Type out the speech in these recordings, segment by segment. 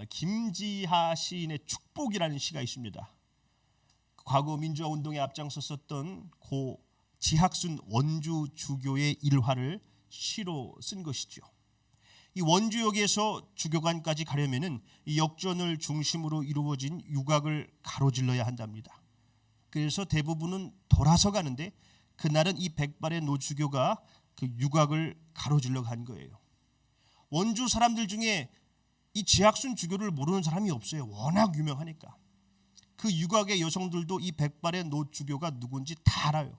어, 김지하 시인의 축복이라는 시가 있습니다. 과거 민주화 운동에 앞장섰었던 고 지학순 원주 주교의 일화를 시로 쓴 것이죠. 이 원주역에서 주교관까지 가려면은 이 역전을 중심으로 이루어진 유곽을 가로질러야 한답니다. 그래서 대부분은 돌아서 가는데 그날은 이 백발의 노주교가 그 유곽을 가로질러 간 거예요. 원주 사람들 중에 이 지학순 주교를 모르는 사람이 없어요. 워낙 유명하니까. 그 유곽의 여성들도 이 백발의 노 주교가 누군지 다 알아요.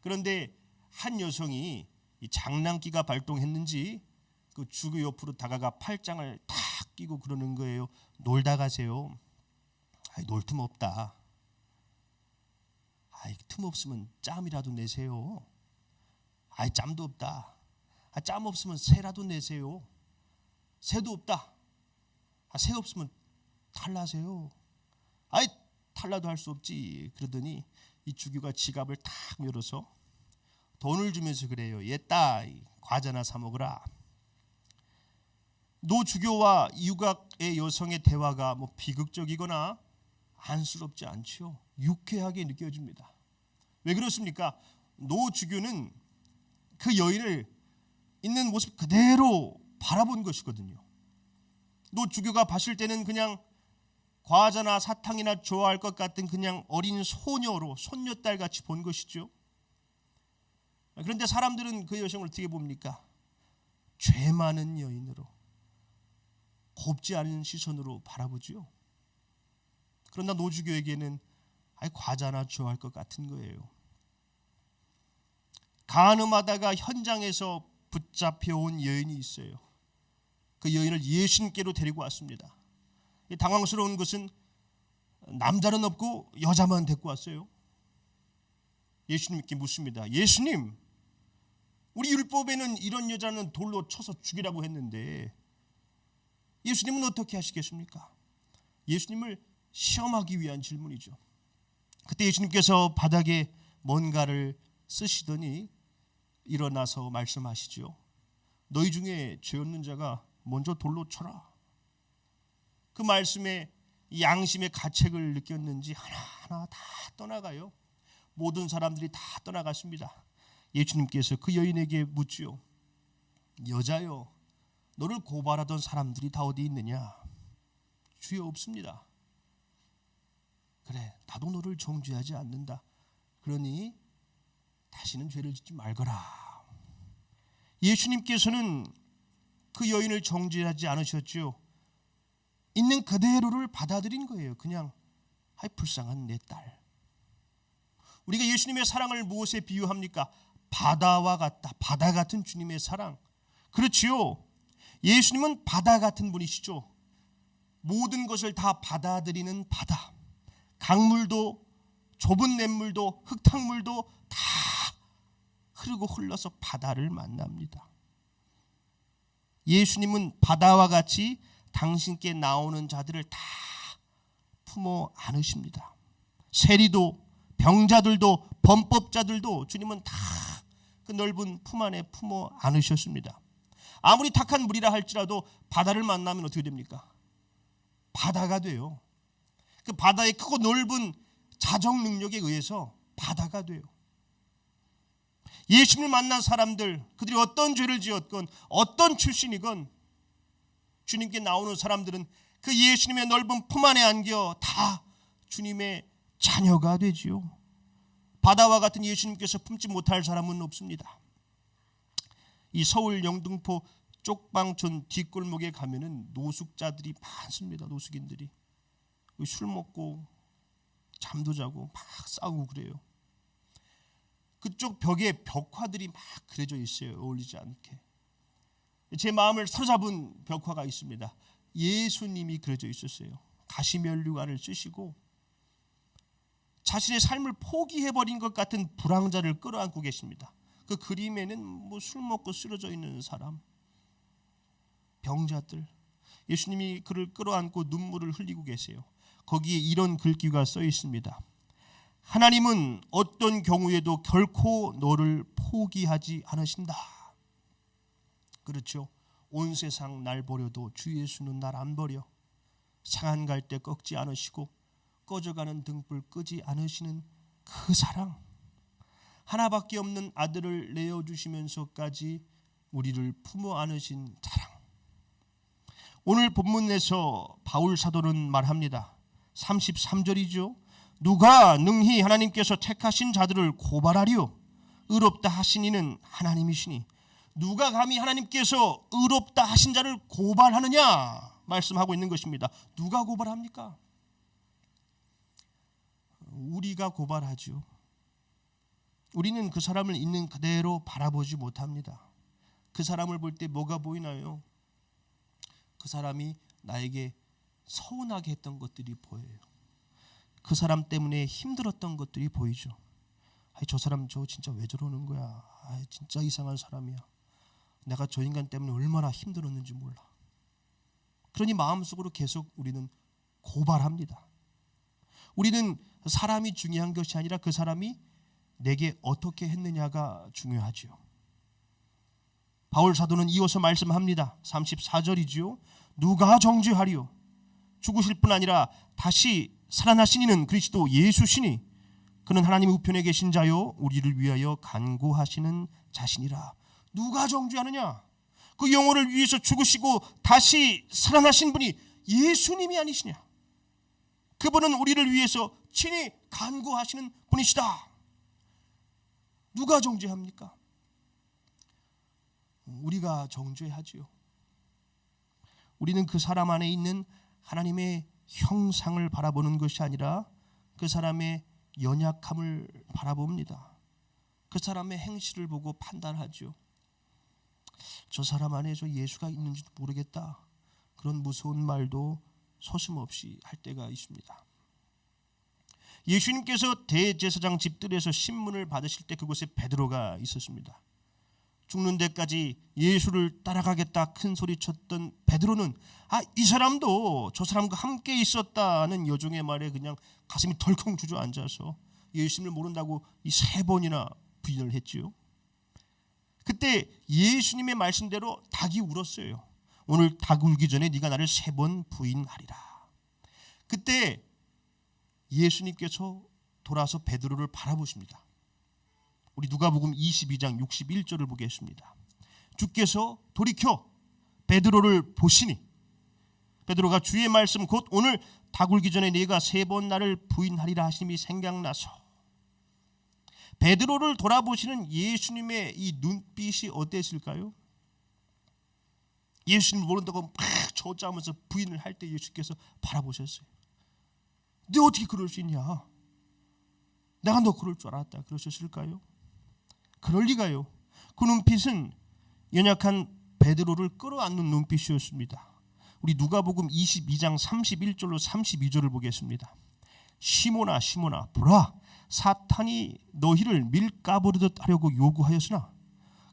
그런데 한 여성이 이 장난기가 발동했는지 그 주교 옆으로 다가가 팔짱을 탁 끼고 그러는 거예요. 놀다 가세요. 아이, 놀 틈 없다. 아이, 틈 없으면 짬이라도 내세요. 아이, 짬도 없다. 아, 짬 없으면 새라도 내세요. 새도 없다. 아, 새 없으면 탈라세요. 아이, 탈라도 할 수 없지. 그러더니 이 주교가 지갑을 탁 열어서 돈을 주면서 그래요. 얘따 과자나 사 먹으라. 노 주교와 유각의 여성의 대화가 뭐 비극적이거나 안쓰럽지 않죠. 유쾌하게 느껴집니다. 왜 그렇습니까? 노 주교는 그 여인을 있는 모습 그대로 바라본 것이거든요. 노 주교가 봤을 때는 그냥 과자나 사탕이나 좋아할 것 같은 그냥 어린 소녀로 손녀딸 같이 본 것이죠. 그런데 사람들은 그 여성을 어떻게 봅니까? 죄 많은 여인으로 곱지 않은 시선으로 바라보지요. 그러나 노주교에게는 아예 과자나 좋아할 것 같은 거예요. 간음하다가 현장에서 붙잡혀온 여인이 있어요. 그 여인을 예수님께로 데리고 왔습니다. 당황스러운 것은 남자는 없고 여자만 데리고 왔어요. 예수님께 묻습니다. 예수님, 우리 율법에는 이런 여자는 돌로 쳐서 죽이라고 했는데 예수님은 어떻게 하시겠습니까? 예수님을 시험하기 위한 질문이죠. 그때 예수님께서 바닥에 뭔가를 쓰시더니 일어나서 말씀하시죠. 너희 중에 죄 없는 자가 먼저 돌로 쳐라. 그 말씀에 양심의 가책을 느꼈는지 하나하나 다 떠나가요. 모든 사람들이 다 떠나갔습니다. 예수님께서 그 여인에게 묻지요. 여자여, 너를 고발하던 사람들이 다 어디 있느냐? 주여 없습니다. 그래, 나도 너를 정죄하지 않는다. 그러니 다시는 죄를 짓지 말거라. 예수님께서는 그 여인을 정죄하지 않으셨죠. 있는 그대로를 받아들인 거예요. 그냥 아이 불쌍한 내 딸. 우리가 예수님의 사랑을 무엇에 비유합니까? 바다와 같다. 바다 같은 주님의 사랑. 그렇지요. 예수님은 바다 같은 분이시죠. 모든 것을 다 받아들이는 바다. 강물도 좁은 냇물도 흙탕물도 다 흐르고 흘러서 바다를 만납니다. 예수님은 바다와 같이 당신께 나오는 자들을 다 품어 안으십니다. 세리도 병자들도 범법자들도 주님은 다 그 넓은 품 안에 품어 안으셨습니다. 아무리 탁한 물이라 할지라도 바다를 만나면 어떻게 됩니까? 바다가 돼요. 그 바다의 크고 넓은 자정 능력에 의해서 바다가 돼요. 예수님을 만난 사람들, 그들이 어떤 죄를 지었건 어떤 출신이건 주님께 나오는 사람들은 그 예수님의 넓은 품 안에 안겨 다 주님의 자녀가 되지요. 바다와 같은 예수님께서 품지 못할 사람은 없습니다. 이 서울 영등포 쪽방촌 뒷골목에 가면은 노숙자들이 많습니다. 노숙인들이 술 먹고 잠도 자고 막 싸우고 그래요. 그쪽 벽에 벽화들이 막 그려져 있어요. 어울리지 않게. 제 마음을 사로잡은 벽화가 있습니다. 예수님이 그려져 있었어요. 가시면류관을 쓰시고 자신의 삶을 포기해버린 것 같은 불황자를 끌어안고 계십니다. 그 그림에는 뭐 술 먹고 쓰러져 있는 사람, 병자들, 예수님이 그를 끌어안고 눈물을 흘리고 계세요. 거기에 이런 글귀가 써 있습니다. 하나님은 어떤 경우에도 결코 너를 포기하지 않으신다. 그렇죠. 온 세상 날 버려도 주 예수는 날 안 버려 상한 갈때 꺾지 않으시고 꺼져가는 등불 끄지 않으시는 그 사랑 하나밖에 없는 아들을 내어 주시면서까지 우리를 품어 안으신 사랑 오늘 본문에서 바울 사도는 말합니다. 33절이죠. 누가 능히 하나님께서 택하신 자들을 고발하리요 의롭다 하신 이는 하나님이시니 누가 감히 하나님께서 의롭다 하신 자를 고발하느냐 말씀하고 있는 것입니다. 누가 고발합니까? 우리가 고발하죠. 우리는 그 사람을 있는 그대로 바라보지 못합니다. 그 사람을 볼 때 뭐가 보이나요? 그 사람이 나에게 서운하게 했던 것들이 보여요. 그 사람 때문에 힘들었던 것들이 보이죠. 아이, 저 사람 저 진짜 왜 저러는 거야? 아이, 진짜 이상한 사람이야. 내가 저 인간 때문에 얼마나 힘들었는지 몰라. 그러니 마음속으로 계속 우리는 고발합니다. 우리는 사람이 중요한 것이 아니라 그 사람이 내게 어떻게 했느냐가 중요하지요. 바울 사도는 이어서 말씀합니다. 34절이지요. 누가 정죄하리요? 죽으실 뿐 아니라 다시 살아나신 이는 그리스도 예수시니 그는 하나님 우편에 계신 자요 우리를 위하여 간구하시는 자신이라. 누가 정죄하느냐? 그 영혼을 위해서 죽으시고 다시 살아나신 분이 예수님이 아니시냐? 그분은 우리를 위해서 친히 간구하시는 분이시다. 누가 정죄합니까? 우리가 정죄하지요. 우리는 그 사람 안에 있는 하나님의 형상을 바라보는 것이 아니라 그 사람의 연약함을 바라봅니다. 그 사람의 행실을 보고 판단하죠. 저 사람 안에 저 예수가 있는지도 모르겠다. 그런 무서운 말도 서슴없이 할 때가 있습니다. 예수님께서 대제사장 집들에서 신문을 받으실 때 그곳에 베드로가 있었습니다. 죽는 데까지 예수를 따라가겠다 큰 소리 쳤던 베드로는 아 이 사람도 저 사람과 함께 있었다는 여종의 말에 그냥 가슴이 덜컹 주저앉아서 예수님을 모른다고 이 세 번이나 부인을 했지요. 그때 예수님의 말씀대로 닭이 울었어요. 오늘 닭 울기 전에 네가 나를 세 번 부인하리라. 그때 예수님께서 돌아서 베드로를 바라보십니다. 우리 누가복음 22장 61절을 보겠습니다. 주께서 돌이켜 베드로를 보시니 베드로가 주의 말씀 곧 오늘 다굴기 전에 네가 세 번 나를 부인하리라 하심이 생각나서 베드로를 돌아보시는 예수님의 이 눈빛이 어땠을까요? 예수님 모른다고 막 저짜면서 부인을 할 때 예수께서 바라보셨어요. 너 어떻게 그럴 수 있냐? 내가 너 그럴 줄 알았다. 그러셨을까요? 그럴 리가요. 그 눈빛은 연약한 베드로를 끌어안는 눈빛이었습니다. 우리 누가복음 22장 31절로 32절을 보겠습니다. 시모나 시모나 보라 사탄이 너희를 밀가부르듯 하려고 요구하였으나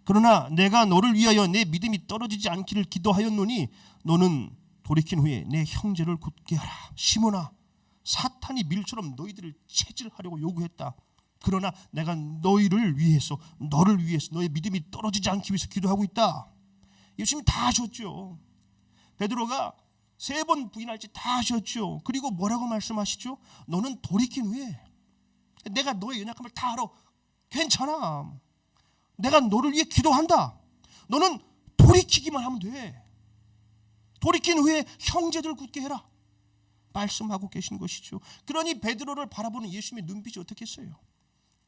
그러나 내가 너를 위하여 내 믿음이 떨어지지 않기를 기도하였노니 너는 돌이킨 후에 내 형제를 굳게 하라. 시모나 사탄이 밀처럼 너희들을 체질하려고 요구했다. 그러나 내가 너희를 위해서 너를 위해서 너의 믿음이 떨어지지 않기 위해서 기도하고 있다. 예수님이 다 하셨죠. 베드로가 세 번 부인할지 다 하셨죠. 그리고 뭐라고 말씀하시죠? 너는 돌이킨 후에 내가 너의 연약함을 다 알아. 괜찮아. 내가 너를 위해 기도한다. 너는 돌이키기만 하면 돼. 돌이킨 후에 형제들 굳게 해라. 말씀하고 계신 것이죠. 그러니 베드로를 바라보는 예수님의 눈빛이 어떻겠어요?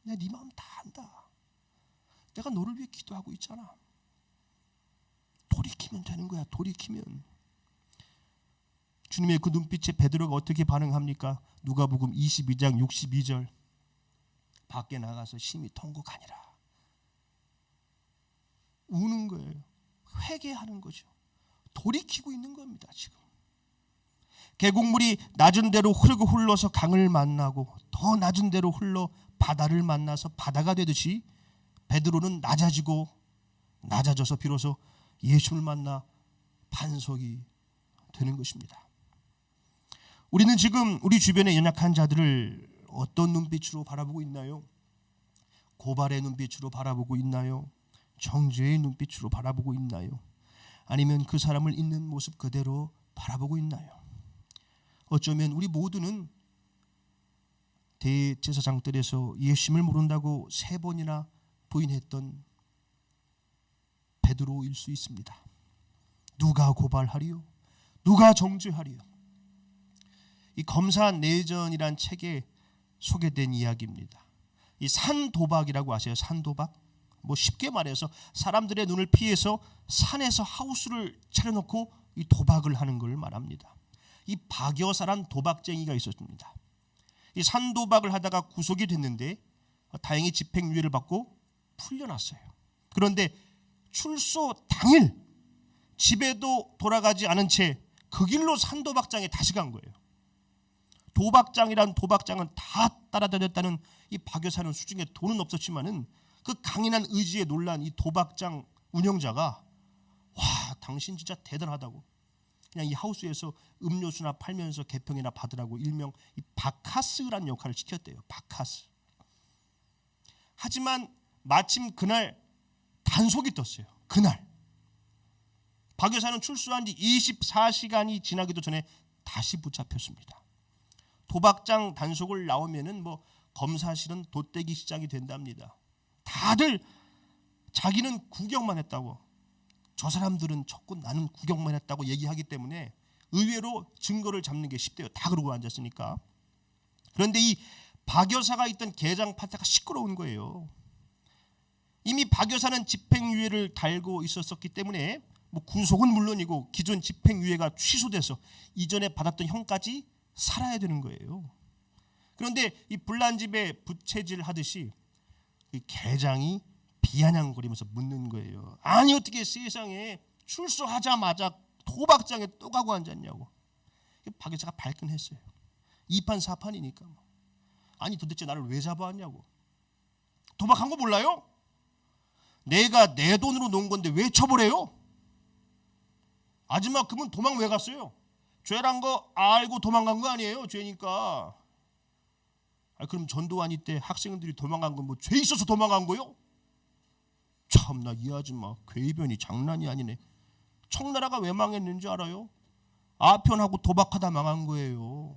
내가 네 마음 다 안다. 내가 너를 위해 기도하고 있잖아. 돌이키면 되는 거야. 돌이키면. 주님의 그 눈빛에 베드로가 어떻게 반응합니까? 누가복음 22장 62절. 밖에 나가서 심히 통곡하니라. 우는 거예요. 회개하는 거죠. 돌이키고 있는 겁니다, 지금. 계곡물이 낮은 대로 흐르고 흘러서 강을 만나고 더 낮은 대로 흘러 바다를 만나서 바다가 되듯이 베드로는 낮아지고 낮아져서 비로소 예수를 만나 반석이 되는 것입니다. 우리는 지금 우리 주변의 연약한 자들을 어떤 눈빛으로 바라보고 있나요? 고발의 눈빛으로 바라보고 있나요? 정죄의 눈빛으로 바라보고 있나요? 아니면 그 사람을 있는 모습 그대로 바라보고 있나요? 어쩌면 우리 모두는 대제사장들에서 예수님을 모른다고 세 번이나 부인했던 베드로일 수 있습니다. 누가 고발하리요? 누가 정죄하리요? 이 검사 내전이란 책에 소개된 이야기입니다. 이 산도박이라고 아세요? 산도박? 뭐 쉽게 말해서 사람들의 눈을 피해서 산에서 하우스를 차려놓고 이 도박을 하는 걸 말합니다. 이 박여사란 도박쟁이가 있었습니다. 이 산도박을 하다가 구속이 됐는데 다행히 집행유예를 받고 풀려났어요. 그런데 출소 당일 집에도 돌아가지 않은 채 그 길로 산도박장에 다시 간 거예요. 도박장이란 도박장은 다 따라다녔다는 이 박여사는 수중에 돈은 없었지만은 그 강인한 의지에 놀란 이 도박장 운영자가 와 당신 진짜 대단하다고 그냥 이 하우스에서 음료수나 팔면서 개평이나 받으라고 일명 이 바카스란 역할을 시켰대요. 바카스. 하지만 마침 그날 단속이 떴어요. 그날 박 여사는 출소한 지 24시간이 지나기도 전에 다시 붙잡혔습니다. 도박장 단속을 나오면은 뭐 검사실은 돗대기 시장이 된답니다. 다들 자기는 구경만 했다고 저 사람들은 쳤고 나는 구경만 했다고 얘기하기 때문에 의외로 증거를 잡는 게 쉽대요. 다 그러고 앉았으니까. 그런데 이 박여사가 있던 개장 파트가 시끄러운 거예요. 이미 박여사는 집행유예를 달고 있었었기 때문에 뭐 구속은 물론이고 기존 집행유예가 취소돼서 이전에 받았던 형까지 살아야 되는 거예요. 그런데 이 불난 집에 부채질 하듯이 이 개장이 비아냥거리면서 묻는 거예요. 아니 어떻게 세상에 출소하자마자 도박장에 또 가고 앉았냐고. 박 여사가 발끈했어요. 이판사판이니까. 아니 도대체 나를 왜 잡아왔냐고. 도박한 거 몰라요? 내가 내 돈으로 놓은 건데 왜 처벌해요? 아줌마 그분 도망 왜 갔어요? 죄란 거 알고 도망간 거 아니에요? 죄니까. 아, 그럼 전두환이 때 학생들이 도망간 건 뭐 죄 있어서 도망간 거요? 참나 이 아줌마 괴변이 장난이 아니네. 청나라가 왜 망했는지 알아요? 아편하고 도박하다 망한 거예요.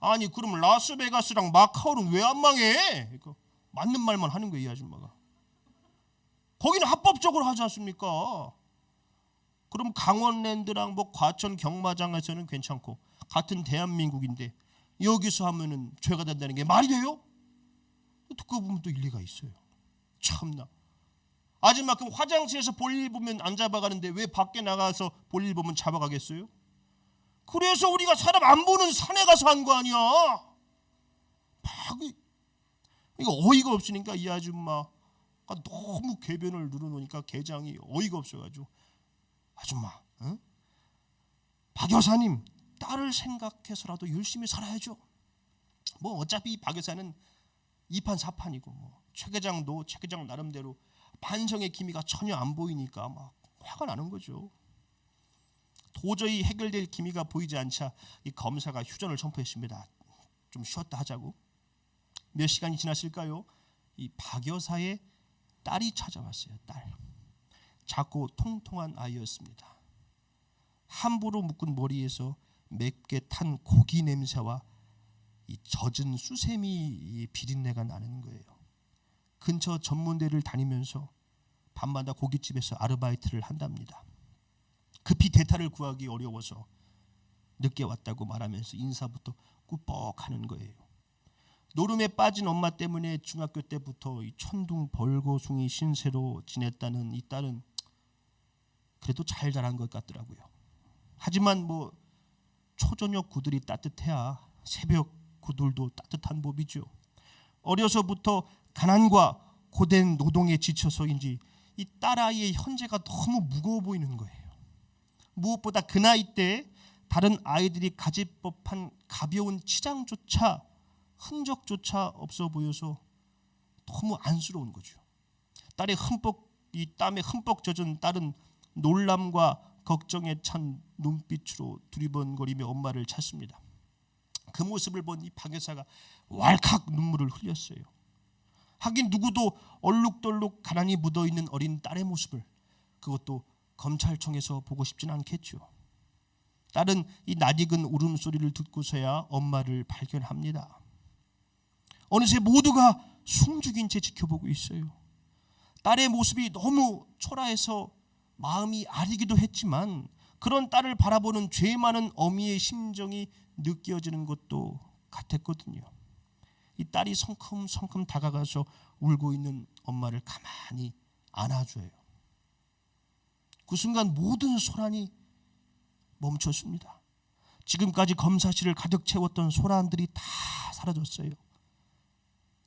아니 그럼 라스베가스랑 마카오는 왜 안 망해? 그러니까 맞는 말만 하는 거예요 이 아줌마가. 거기는 합법적으로 하지 않습니까? 그럼 강원랜드랑 뭐 과천 경마장에서는 괜찮고 같은 대한민국인데 여기서 하면은 죄가 된다는 게 말이 돼요? 듣고 보면 또 일리가 있어요. 참나. 아줌마 그럼 화장실에서 볼일 보면 안 잡아가는데 왜 밖에 나가서 볼일 보면 잡아가겠어요? 그래서 우리가 사람 안 보는 산에 가서 한 거 아니야? 막 이- 이거 어이가 없으니까 이 아줌마가 너무 궤변을 누르놓으니까 개장이 어이가 없어가지고 아줌마, 응? 박 여사님 딸을 생각해서라도 열심히 살아야죠. 뭐 어차피 박 여사는 이판 사판이고 뭐최 계장도 최 계장 나름대로 반성의 기미가 전혀 안 보이니까 막 화가 나는 거죠. 도저히 해결될 기미가 보이지 않자 이 검사가 휴전을 선포했습니다. 좀 쉬었다 하자고. 몇 시간이 지났을까요? 이 박 여사의 딸이 찾아왔어요. 딸. 작고 통통한 아이였습니다. 함부로 묶은 머리에서 맵게 탄 고기 냄새와 이 젖은 수세미 이 비린내가 나는 거예요. 근처 전문대를 다니면서 밤마다 고깃집에서 아르바이트를 한답니다. 급히 대타를 구하기 어려워서 늦게 왔다고 말하면서 인사부터 꾸벅하는 거예요. 노름에 빠진 엄마 때문에 중학교 때부터 이 천둥 벌거숭이 신세로 지냈다는 이 딸은 그래도 잘 자란 것 같더라고요. 하지만 뭐 초저녁 구들이 따뜻해야 새벽 구들도 따뜻한 법이죠. 어려서부터 가난과 고된 노동에 지쳐서인지 이 딸아이의 현재가 너무 무거워 보이는 거예요. 무엇보다 그 나이 때 다른 아이들이 가질 법한 가벼운 치장조차 흔적조차 없어 보여서 너무 안쓰러운 거죠. 딸의 흠뻑 이 땀에 흠뻑 젖은 딸은 놀람과 걱정에 찬 눈빛으로 두리번거리며 엄마를 찾습니다. 그 모습을 본 이 박여사가 왈칵 눈물을 흘렸어요. 하긴 누구도 얼룩덜룩 가난이 묻어 있는 어린 딸의 모습을 그것도 검찰청에서 보고 싶진 않겠죠. 딸은 이 낯익은 울음소리를 듣고서야 엄마를 발견합니다. 어느새 모두가 숨죽인 채 지켜보고 있어요. 딸의 모습이 너무 초라해서 마음이 아리기도 했지만 그런 딸을 바라보는 죄 많은 어미의 심정이 느껴지는 것도 같았거든요. 이 딸이 성큼성큼 다가가서 울고 있는 엄마를 가만히 안아줘요. 그 순간 모든 소란이 멈췄습니다. 지금까지 검사실을 가득 채웠던 소란들이 다 사라졌어요.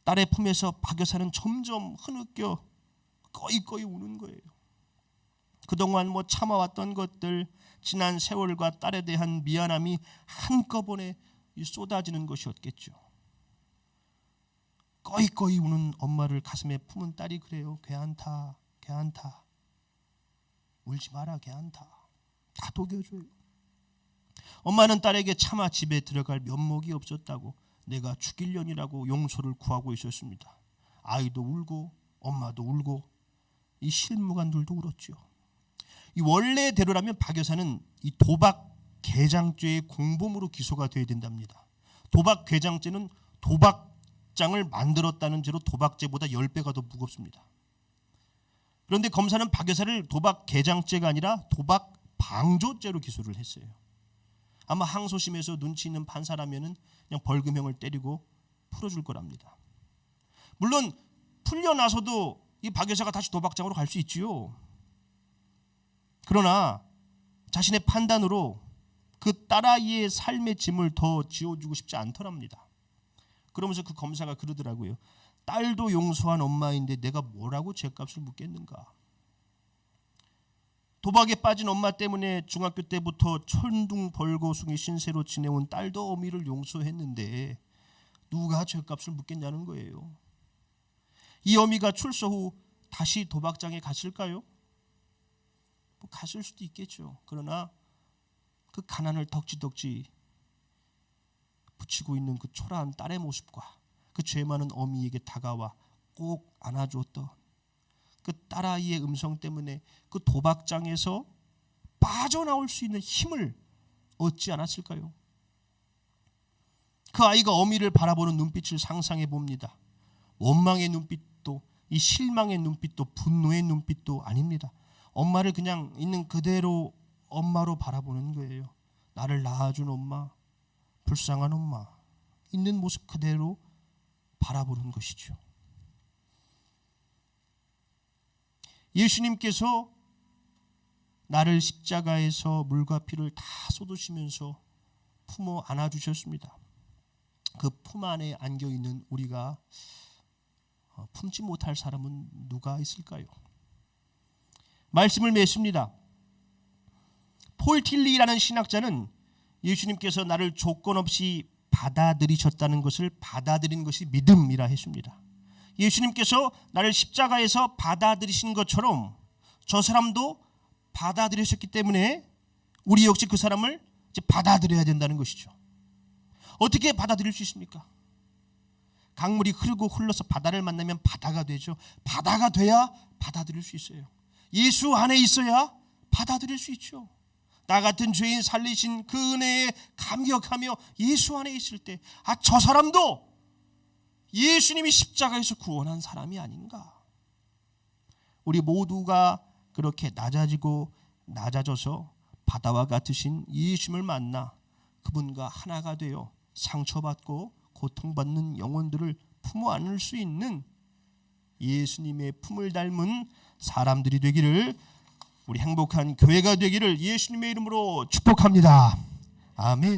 딸의 품에서 박 여사는 점점 흐느껴 꺼이꺼이 우는 거예요. 그동안 뭐 참아왔던 것들, 지난 세월과 딸에 대한 미안함이 한꺼번에 쏟아지는 것이었겠죠. 꺼이꺼이 우는 엄마를 가슴에 품은 딸이 그래요. 괜찮다, 괜찮다. 울지 마라, 괜찮다. 다 녹여줘요. 엄마는 딸에게 차마 집에 들어갈 면목이 없었다고 내가 죽일년이라고 용서를 구하고 있었습니다. 아이도 울고 엄마도 울고 이 실무관들도 울었죠. 이 원래대로라면 박 여사는 이 도박 개장죄의 공범으로 기소가 돼야 된답니다. 도박 개장죄는 도박 장을 만들었다는 죄로 도박죄보다 10배가 더 무겁습니다. 그런데 검사는 박 여사를 도박 개장죄가 아니라 도박 방조죄로 기소를 했어요. 아마 항소심에서 눈치 있는 판사라면은 그냥 벌금형을 때리고 풀어줄 거랍니다. 물론 풀려나서도 이 박 여사가 다시 도박장으로 갈 수 있지요. 그러나 자신의 판단으로 그 딸아이의 삶의 짐을 더 지어주고 싶지 않더랍니다. 그러면서 그 검사가 그러더라고요. 딸도 용서한 엄마인데 내가 뭐라고 죄값을 묻겠는가? 도박에 빠진 엄마 때문에 중학교 때부터 천둥 벌거숭이 신세로 지내온 딸도 어미를 용서했는데 누가 죄값을 묻겠냐는 거예요. 이 어미가 출소 후 다시 도박장에 갔을까요? 뭐 갔을 수도 있겠죠. 그러나 그 가난을 덕지덕지 붙이고 있는 그 초라한 딸의 모습과 그 죄 많은 어미에게 다가와 꼭 안아주었던 그 딸아이의 음성 때문에 그 도박장에서 빠져나올 수 있는 힘을 얻지 않았을까요? 그 아이가 어미를 바라보는 눈빛을 상상해 봅니다. 원망의 눈빛도 이 실망의 눈빛도 분노의 눈빛도 아닙니다. 엄마를 그냥 있는 그대로 엄마로 바라보는 거예요. 나를 낳아준 엄마, 불쌍한 엄마, 있는 모습 그대로 바라보는 것이죠. 예수님께서 나를 십자가에서 물과 피를 다 쏟으시면서 품어 안아 주셨습니다. 그 품 안에 안겨 있는 우리가 어, 품지 못할 사람은 누가 있을까요? 말씀을 맺습니다. 폴 틸리라는 신학자는 예수님께서 나를 조건 없이 받아들이셨다는 것을 받아들인 것이 믿음이라 했습니다. 예수님께서 나를 십자가에서 받아들이신 것처럼 저 사람도 받아들이셨기 때문에 우리 역시 그 사람을 받아들여야 된다는 것이죠. 어떻게 받아들일 수 있습니까? 강물이 흐르고 흘러서 바다를 만나면 바다가 되죠. 바다가 돼야 받아들일 수 있어요. 예수 안에 있어야 받아들일 수 있죠. 나 같은 죄인 살리신 그 은혜에 감격하며 예수 안에 있을 때, 아, 저 사람도 예수님이 십자가에서 구원한 사람이 아닌가. 우리 모두가 그렇게 낮아지고 낮아져서 바다와 같으신 예수님을 만나 그분과 하나가 되어 상처받고 고통받는 영혼들을 품어 안을 수 있는 예수님의 품을 닮은 사람들이 되기를 우리 행복한 교회가 되기를 예수님의 이름으로 축복합니다. 아멘.